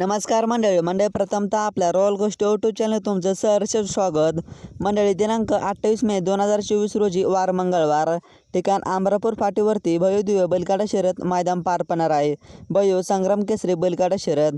नमस्कार मंडळी मंडळी प्रथमतः आपल्या रॉयल गोष्टी यूट्यूब चॅनल तुमचं सहर्ष स्वागत. मंडळी दिनांक अठ्ठावीस मे दोन हजार चोवीस रोजी वार मंगळवार. ठिकाण आंबरापूर फाटीवरती भयोदिव्य बैलगाडा शर्यत मैदान पार पडणार आहे. भयो संग्राम केसरी बैलगाडा शर्यत.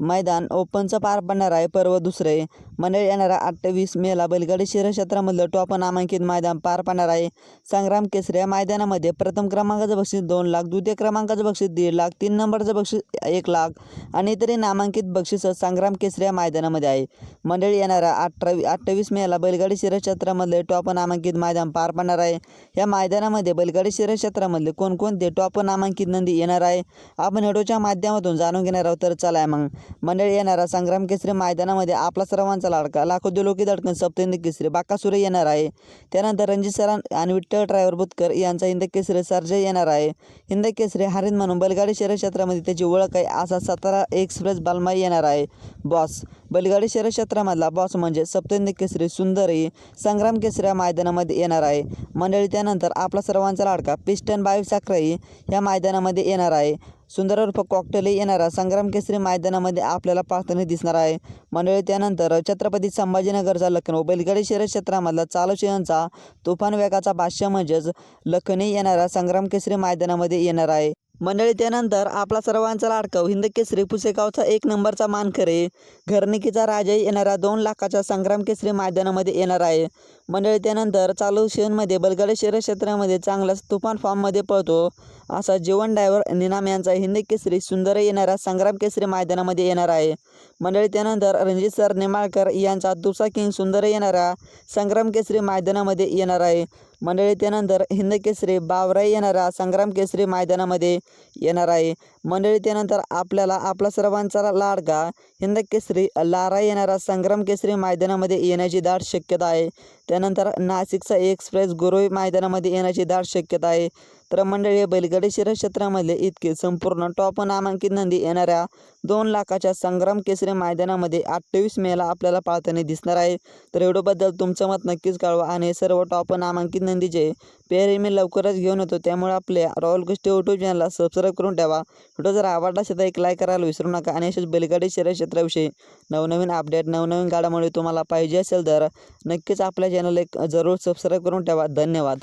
मैदान ओपनचं पार पडणार आहे पर्व दुसरे मंडळी येणारा अठ्ठावीस मेला बैलगाडी शिरक्षेत्रामधलं क्षेत्रामधलं टॉप नामांकित मैदान पार पडणार आहे. संग्राम केसरी या मैदानामध्ये प्रथम क्रमांकाचं बक्षीस दोन लाख द्वितीय क्रमांकाचं बक्षीस दीड लाख तीन नंबरचं बक्षीस एक लाख आणि इतरही नामांकित बक्षीस संग्राम केसरी या मैदानामध्ये आहे. मंडळी येणारा अठरावी अठ्ठावीस मेला बैलगाडी शिरक्षेत्रामधले क्षेत्रामधले टॉप नामांकित मैदान पार पडणार आहे. या मैदानामध्ये बैलगाडी शिरक्षेत्रामधले क्षेत्रामधले कोणकोणते टॉप नामांकित नंदी येणार आहे? आपण व्हिडिओच्या माध्यमातून जाणून घेणार आहोत तर चला मग. मंडळी येणारा संग्राम केसरी मैदानामध्ये आपला सर्वांचा लाडका. लाखो दिलोकी दडकन सप्तहिंद केसरी. बाकासुरे येणार आहे. त्यानंतर रणजित सरान आणि विठ्ठल ड्रायव्हर बुतकर यांचा हिंद केसरी सर्जय येणार आहे. हिंद केसरी हरित म्हणून बैलगाडी शहर क्षेत्रामध्ये त्याची ओळख आहे. असा सातारा एक्सप्रेस बालमाई येणार आहे. बॉस. बैलगाडी शहर क्षेत्रामधला बॉस म्हणजे सप्तहिंद केसरी सुंदरही संग्राम केसरी या मैदानामध्ये येणार आहे. मंडळी त्यानंतर आपला सर्वांचा लाडका. पिस्टन बावीस साखराई या मैदानामध्ये येणार आहे. सुंदर उर्फ कॉकटेल येणारा संग्राम केसरी मैदानामध्ये आपल्याला पाहताना दिसणार आहे. मंडळी त्यानंतर छत्रपती संभाजीनगरचा लखनौ बैलगाडी शहर क्षेत्रामधला चालुशयांचा तुफान वेगाचा भाष्य म्हणजेच लखनी येणारा संग्राम केसरी मैदानामध्ये येणार आहे. मंडळी त्यानंतर आपला सर्वांचा लाडकव हिंद केसरी पुसेगावचा एक नंबरचा मानकरे घरनिकीचा राजाही येणारा दोन लाखाच्या संग्राम केसरी मैदानामध्ये येणार आहे. मंडळी त्यानंतर चालू शेणमध्ये बैलगाडी शहर क्षेत्रामध्ये चांगलाच तुफान फॉर्ममध्ये पळतो. असा जीवन डायव्हर निनाम यांचा हिंद केसरी सुंदर येणाऱ्या संग्राम केसरी मैदानामध्ये येणार आहे. मंडळी त्यानंतर रणजित सर नेमाळकर यांचा दुसरा किंग सुंदर येणारा संग्राम केसरी मैदानामध्ये येणार आहे. मंडळी त्यानंतर हिंद केसरी बावराई येणारा संग्राम केसरी मैदानामध्ये येणार आहे. मंडळी त्यानंतर आपल्याला आपला सर्वांचा लाडका हिंद केसरी लारा येणारा संग्राम केसरी मैदानामध्ये येण्याची दाट शक्यता आहे. त्यानंतर नाशिकचा एक्सप्रेस गुरुई मैदानामध्ये येण्याची दाट शक्यता आहे. तर मंडळी बैलगाडी शर्यत क्षेत्रामधले इतके संपूर्ण टॉप नामांकित नंदी येणाऱ्या दोन लाखाच्या संग्राम केसरी मैदानामध्ये अठ्ठावीस मेला आपल्याला पाळताना दिसणार आहे. तर व्हिडिओबद्दल तुमचं मत नक्कीच कळवा आणि सर्व टॉप नामांकित नंदीचे पेर मी लवकरच घेऊन येतो त्यामुळे आपल्या रॉयल गोष्टी यूट्यूब चॅनलला सबस्क्राईब करून ठेवा. व्हिडिओ जर आवडला असेल तर एक लाईक करायला विसरू नका आणि असेच बैलगाडी शिरक्षेत्राविषयी क्षेत्राविषयी नवनवीन अपडेट नवनवीन गाड्यामुळे तुम्हाला पाहिजे असेल तर नक्कीच आपल्या चॅनल एक जरूर सबस्क्राईब करून ठेवा. धन्यवाद.